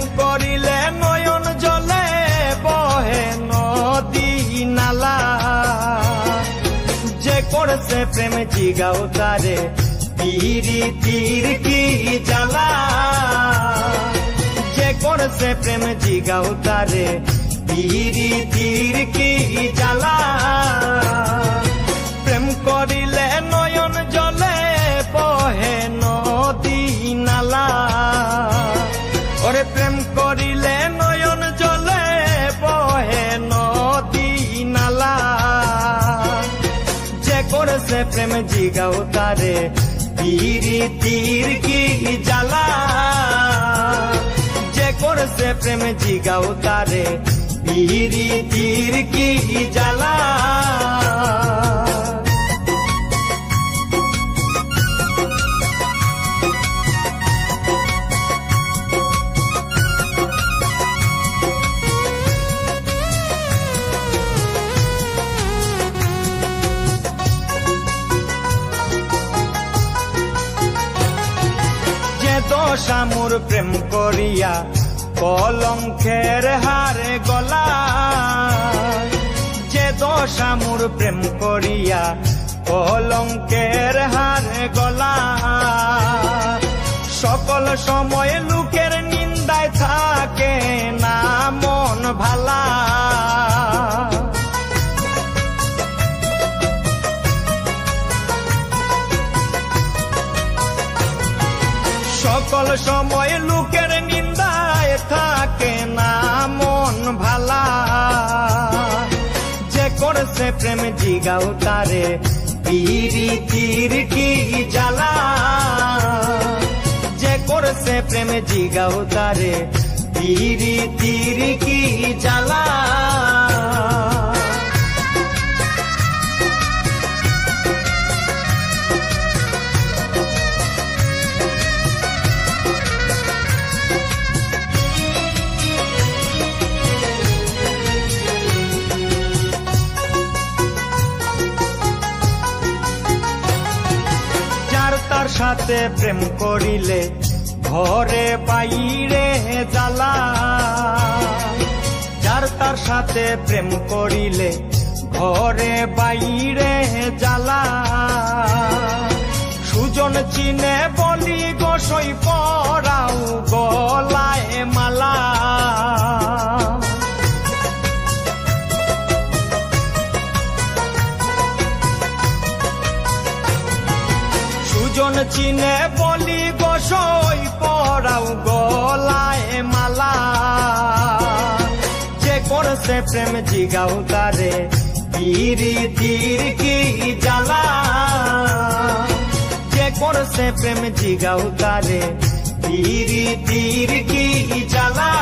করিলে নয়ন জলে বহে নদী নালা। যে করছে প্রেম জিগাও তারে, তীরি তীর কি জ্বালা? যে করছে প্রেম জিগাও তারে, তীরি তীর কি জ্বালা? প্রেম করিলে যে করেছে প্রেম জিগাও তারে তীরি তীর কি জ্বালা যে করেছে প্রেম জিগাও তারে তীরি তীর কি জ্বালা যে দশা মোর প্রেম করিয়া কলঙ্কের হারে গলা যে দশা মোর প্রেম করিয়া কলঙ্কের হারে গলা সকল সময় লোকের নিন্দায় থাকে। সকল সময় লোকের নিন্দায় থাকে না মন ভালা। যে করছে প্রেম জিগাও তারে পিরি তীর কি জ্বালা? যে করছে প্রেম জিগাও তারে পিরি তীর কি জ্বালা? সাথে প্রেম করিলে, ঘরে বাইরে জ্বালা। যার তার সাথে প্রেম করিলে, ঘরে বাইরে জ্বালা। সুজন চিনে বলি গোসই পরাও সুজন চিনে বলি গোসই পরাও গলায় মালা। যে করছে প্রেম জিগাও তারে তীরি তীর কি জ্বালা। যে করছে প্রেম জিগাও তারে তীরি তীর কি জ্বালা।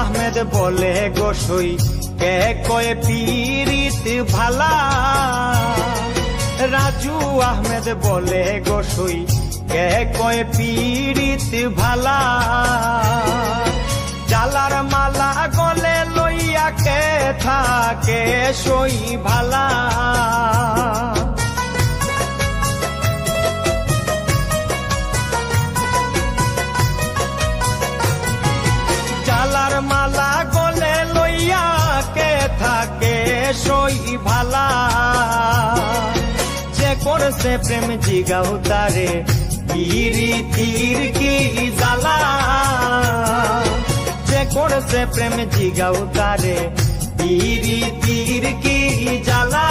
আহমেদ বলে গোসই কে কয়ে পীরিত ভালা? রাজু আহমেদ বলে গোসই কে কয়ে পীরিত ভালা? জালার মালা গলে লইয়া কে থাকে সই ভালা? সই ভালা। যে করছে প্রেম জিগাও তারে তীরি তীর কি জালা যে করছে প্রেম জিগাও তারে তীরি তীর কি জ্বালা?